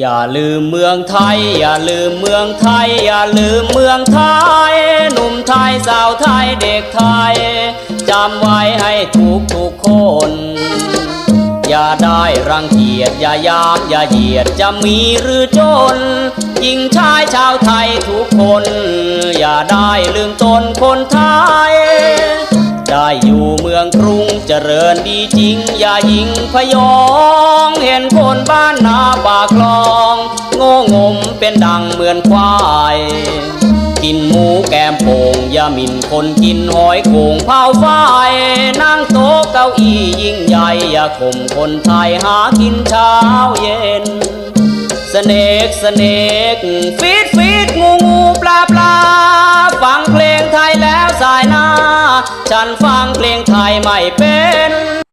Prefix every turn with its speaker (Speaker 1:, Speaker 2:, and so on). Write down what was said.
Speaker 1: อย่าลืมเมืองไทย อย่าลืมเมืองไทย อย่าลืมเมืองไทย หนุ่มไทยสาวไทยเด็กไทยจำไว้ให้ทุกทุกคน อย่าได้รังเกียจอย่ายามอย่าเหยียดจะมีหรือจนหญิงชายชาวไทยทุกคน อย่าได้ลืมตนคนไทย อยู่เมืองกรุงเจริญดีจริง อย่ายิงพยอง เห็นคนบ้านนาปากคลอง โง่งมเป็นดังเหมือนควาย กินหมูแกมโป่งอย่าหมิ่นคนกินหอยโข่งเผาไฟนั่งโต๊ะเก้าอี้ยิ่งใหญ่ อย่าข่มคนไทยหากินเช้าเย็นสเนกสเนกฟีดฟี ฉันฟังเพลงไทยไม่เป็น